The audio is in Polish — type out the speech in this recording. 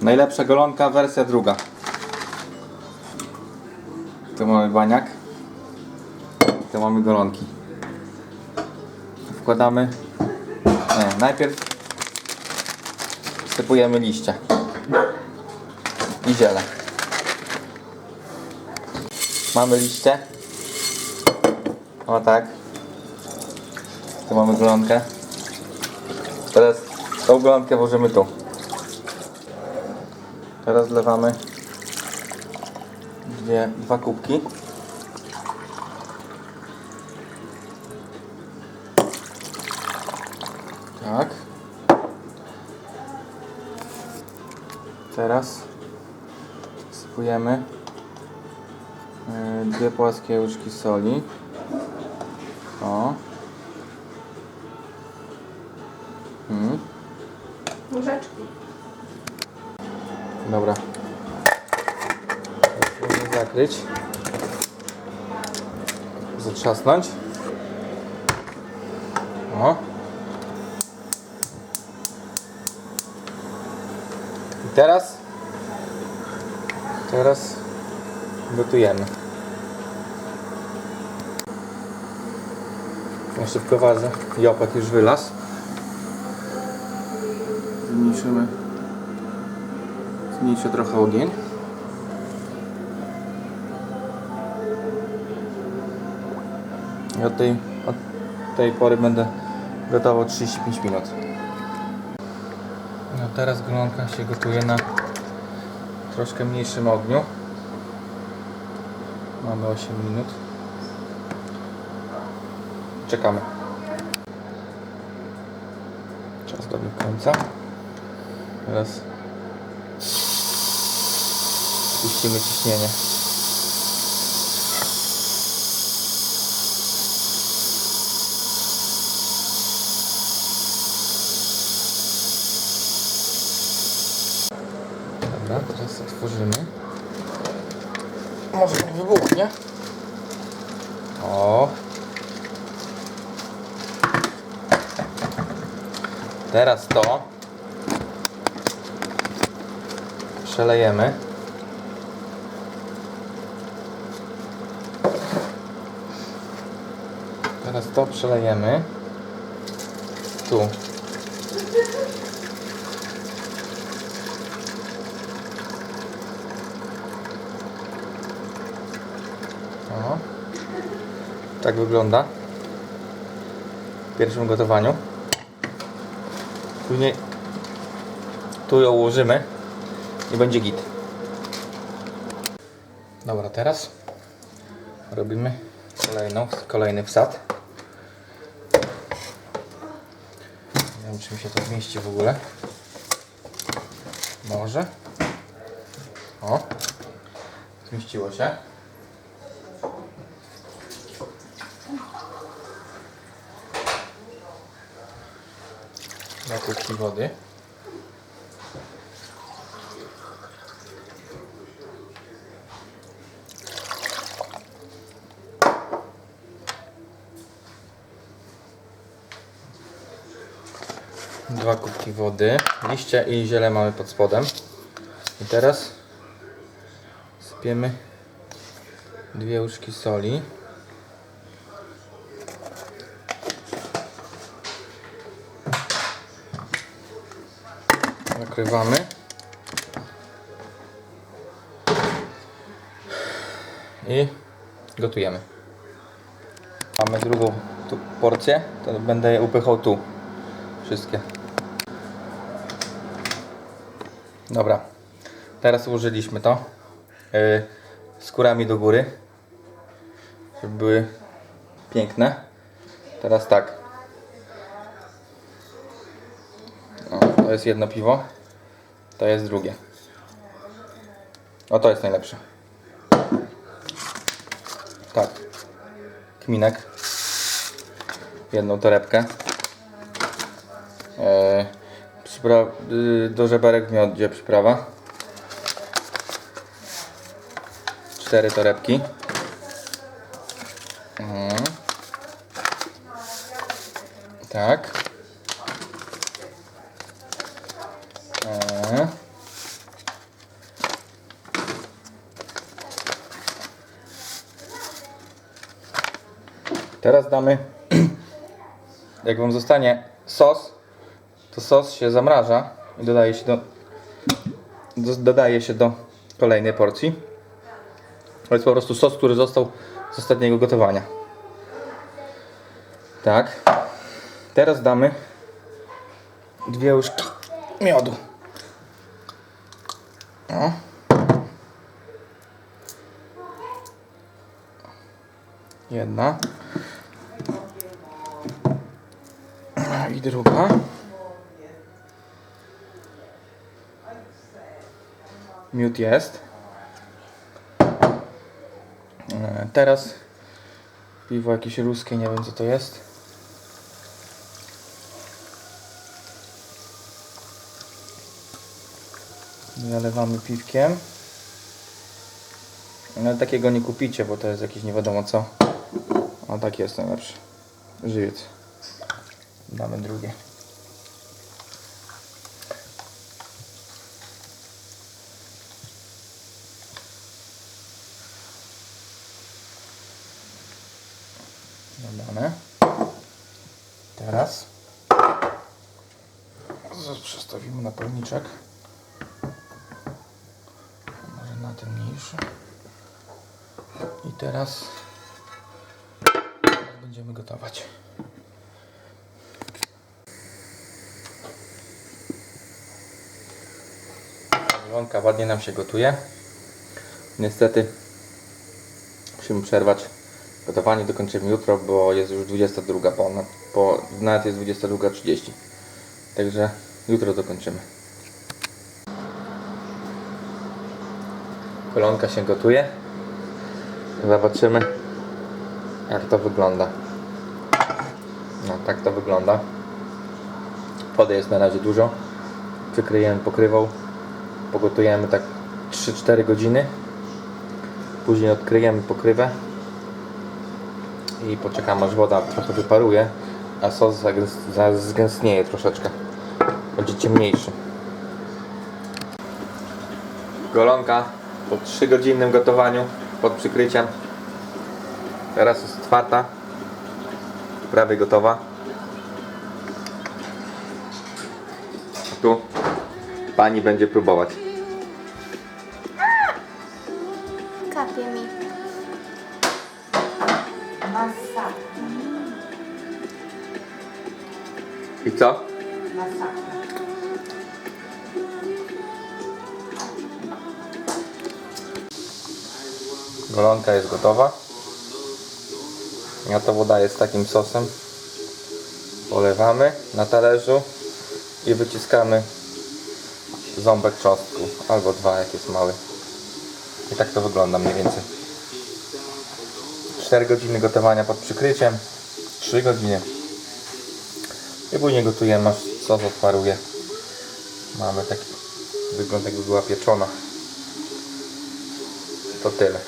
Najlepsza golonka, wersja druga. Tu mamy baniak. Tu mamy golonki. Wkładamy. Nie, najpierw wsypujemy liście i ziele. Mamy liście. O tak. Tu mamy golonkę. Teraz tą golonkę włożymy tu. Teraz wlewamy dwie, dwa kubki. Tak. Teraz sypujemy e, dwie płaskie łyżki soli. O. Dobra. Zakryć. Zatrzasnąć. O. I teraz teraz gotujemy. Jeszcze wprowadzę. Jopek już wylazł. Zmniejszymy Zmniejszę trochę ogień. I od tej, od tej pory będę gotował 35 minut. No teraz golonka się gotuje na troszkę mniejszym ogniu. Mamy 8 minut. Czekamy. Czas dobiegł końca. Teraz Puścimy ciśnienie. Dobra, teraz otworzymy. Może nie wybuchnie. O. Teraz to przelejemy. Teraz to przelejemy. Tu. O. Tak wygląda. W pierwszym gotowaniu. Później tu ją ułożymy i będzie git. Dobra, teraz robimy kolejną, kolejny wsad. Wiem, czy mi się to zmieści w ogóle. Może. O. Zmieściło się. Dwa kubki wody. Wody. Liście i ziele mamy pod spodem. I teraz sypiemy dwie łyżki soli. Nakrywamy. I gotujemy. Mamy drugą porcję, to będę je upychał tu. Wszystkie. Dobra. Teraz ułożyliśmy to yy, skórami do góry, żeby były piękne. Teraz tak. O, to jest jedno piwo, to jest drugie. O, to jest najlepsze. Tak. Kminek. Jedną torebkę. E, przyprawa, y, do żeberek miodzie przyprawa. Cztery torebki. Mhm. Tak. E. Teraz damy, jak Wam zostanie sos, to sos się zamraża i dodaje się do, do, dodaje się do kolejnej porcji. To jest po prostu sos, który został z ostatniego gotowania. Tak. Teraz damy dwie łyżki miodu. O. Jedna. I druga. Miód jest. E, Teraz piwo jakieś ruskie, nie wiem co to jest. Zalewamy piwkiem. Ale takiego nie kupicie, bo to jest jakieś nie wiadomo co. A taki jest najlepszy. Żywiec. Damy drugie. Dodane. Teraz przestawimy na palniczek. Może na ten mniejszy. I teraz będziemy gotować. Łąka ładnie nam się gotuje. Niestety musimy przerwać gotowanie, dokończymy jutro, bo jest już 22, po, po, nawet jest 22.30. Także jutro dokończymy. Kolonka się gotuje. Zobaczymy jak to wygląda. No tak to wygląda. Wody jest na razie dużo. Przykryjemy pokrywą. Pogotujemy tak 3-4 godziny. Później odkryjemy pokrywę. I poczekamy aż woda trochę wyparuje. A sos zgęstnieje troszeczkę. Będzie ciemniejszy. Golonka po 3 godzinnym gotowaniu pod przykryciem. Teraz jest otwarta. Prawie gotowa. Tu pani będzie próbować. Kapie mi. Masakra, I co? masakra. Golonka jest gotowa. Ja to woda jest takim sosem. Polewamy na talerzu i wyciskamy ząbek czosnku. Albo dwa, jak jest mały. I tak to wygląda mniej więcej. 4 godziny gotowania pod przykryciem. 3 godziny. I później gotujemy, aż sos odparuje. Mamy taki wygląd, jakby była pieczona. To tyle.